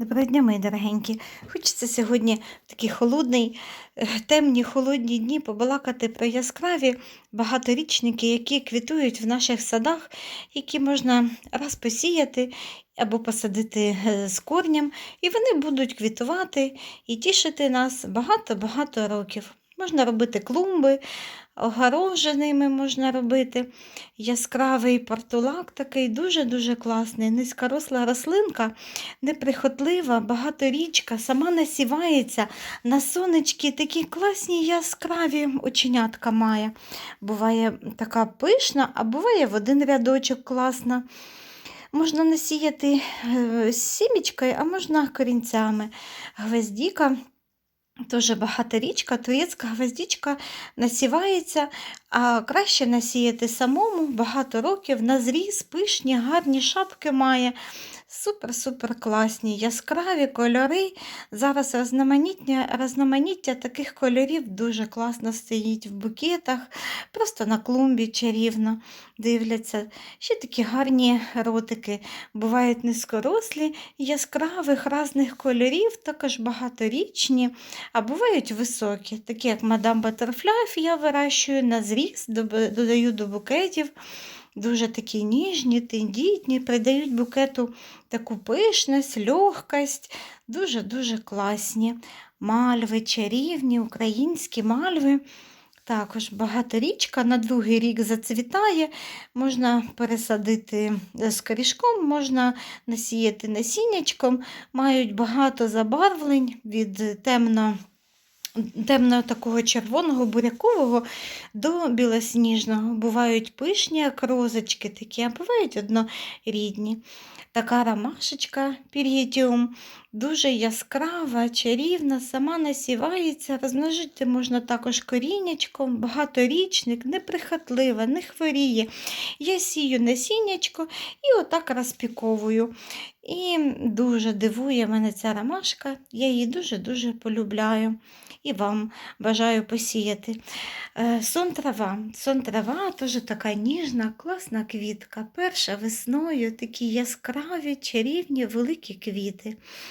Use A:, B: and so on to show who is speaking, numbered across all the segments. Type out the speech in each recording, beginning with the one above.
A: Доброго дня, мої дорогенькі. Хочеться сьогодні в такий холодний, е, темні, холодні дні побалакати про яскраві багаторічники, які квітують в наших садах, які можна раз посіяти або посадити е, з корнем, і вони будуть квітувати і тішити нас багато-багато років. Можна робити клумби, огороженими можна робити. Яскравий портулак такий дуже-дуже класний, низькоросла рослинка неприхотлива, багаторічка, сама насівається, на сонечки такі класні яскраві оченятка має. Буває така пишна, а буває в один рядочок класна. Можна насіяти е, сімічкою, а можна корінцями. Гвоздіка Дуже багата річка, турецька гвоздічка насівається, а краще насіяти самому багато років на зріз, пишні, гарні шапки має. Супер-супер класні, яскраві кольори. Зараз розноманіття, розноманіття таких кольорів дуже класно стоїть в букетах, просто на клумбі чарівно дивляться. Ще такі гарні ротики. Бувають низькорослі, яскравих різних кольорів, також багаторічні, а бувають високі, такі як мадам Баттерфляйф я вирощую на зріз, додаю до букетів. Дуже такі ніжні, тендітні, придають букету таку пишність, легкость, дуже-дуже класні. Мальви, чарівні, українські мальви. Також багаторічка на другий рік зацвітає, можна пересадити з корішком, можна насіяти насіннячком, мають багато забарвлень від темно темно такого червоного бурякового до білосніжного. Бувають пишні, як розочки такі, а бувають однорідні. Така ромашечка пір'єтіум, дуже яскрава, чарівна, сама насівається, розмножити можна також коріннячком, багаторічник, неприхотлива, не хворіє. Я сію насіннячко і отак розпіковую. І дуже дивує мене ця ромашка, я її дуже-дуже полюбляю і вам бажаю посіяти. Е, сон трава. Сон трава теж така ніжна, класна квітка. Перша весною такі яскраві, чарівні, великі квіти.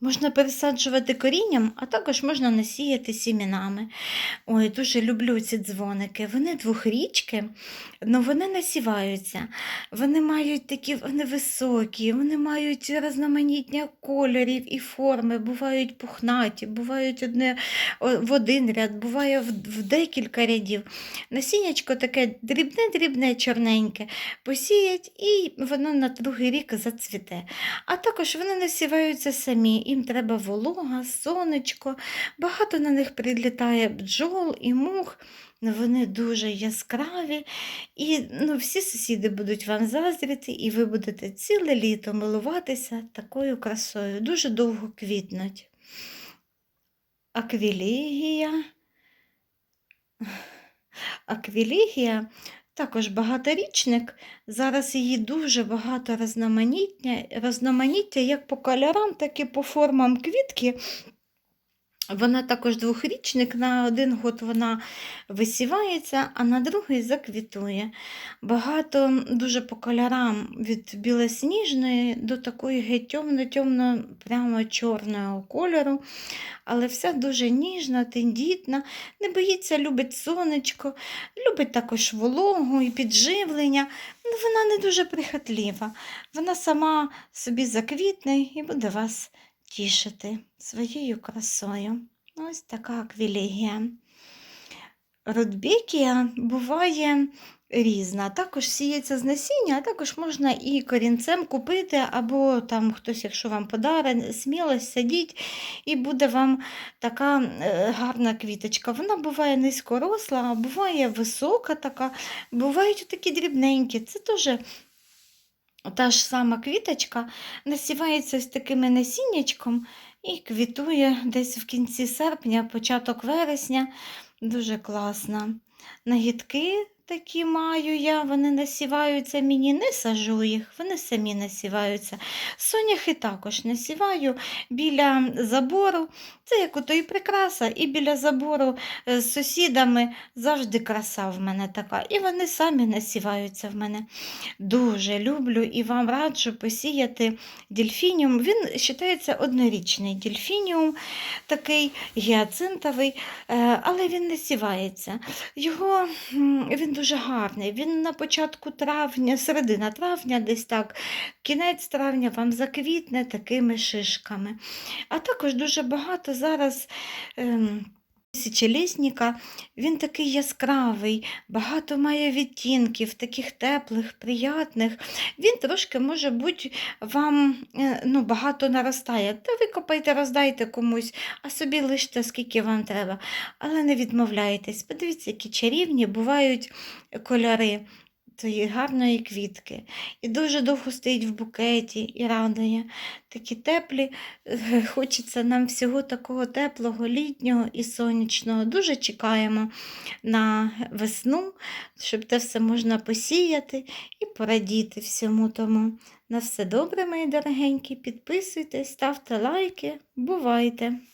A: Можна пересаджувати корінням, а також можна насіяти сімінами. Ой, дуже люблю ці дзвоники. Вони двохрічки, але вони насіваються. Вони мають такі вони високі, вони мають різноманіття кольорів і форми, бувають пухнаті, бувають одне, в один ряд, буває в, в декілька рядів. Насіннячко таке дрібне-дрібне, чорненьке, посіять і воно на другий рік зацвіте. А також вони насіваються самі їм треба волога, сонечко, багато на них прилітає бджол і мух. Вони дуже яскраві, і ну, всі сусіди будуть вам заздріти, і ви будете ціле літо милуватися такою красою. Дуже довго квітнуть. Аквілігія. Аквілігія також багаторічник. Зараз її дуже багато різноманіття як по кольорам, так і по формам квітки. Вона також двохрічник, на один год вона висівається, а на другий заквітує. Багато дуже по кольорам від білосніжної до такої геть темно-темно, прямо чорного кольору. Але вся дуже ніжна, тендітна, не боїться, любить сонечко, любить також вологу і підживлення. Ну, Вона не дуже прихотлива. Вона сама собі заквітне і буде вас тішити своєю красою. Ось така аквілегія. Рудбекія буває різна. Також сіється з насіння, а також можна і корінцем купити, або там хтось, якщо вам подарить, сміло садіть, і буде вам така е, гарна квіточка. Вона буває низькоросла, а буває висока, така, бувають такі дрібненькі. Це теж та ж сама квіточка насівається з такими насіннячком і квітує десь в кінці серпня, початок вересня. Дуже класна. Нагідки такі маю я, вони насіваються мені, не сажу їх, вони самі насіваються. Соняхи також насіваю біля забору. Це як ото і прикраса, і біля забору е, з сусідами завжди краса в мене така. І вони самі насіваються в мене. Дуже люблю і вам раджу посіяти дельфініум. Він вважається однорічний дельфініум, такий гіацинтовий, е, але він не сівається. Його він дуже гарний. Він на початку травня, середина травня, десь так, кінець травня вам заквітне такими шишками. А також дуже багато зараз. Ем, Тисячолісника, він такий яскравий, багато має відтінків, таких теплих, приятних. Він трошки, може бути, вам е, ну, багато наростає. Та викопайте, роздайте комусь, а собі лиште, скільки вам треба. Але не відмовляйтесь. Подивіться, які чарівні бувають кольори цієї гарної квітки. І дуже довго стоїть в букеті і радує. Такі теплі, е, хочеться нам всього такого теплого, літнього і сонячного. Дуже чекаємо на весну, щоб те все можна посіяти і порадіти всьому тому. На все добре, мої дорогенькі. Підписуйтесь, ставте лайки. Бувайте!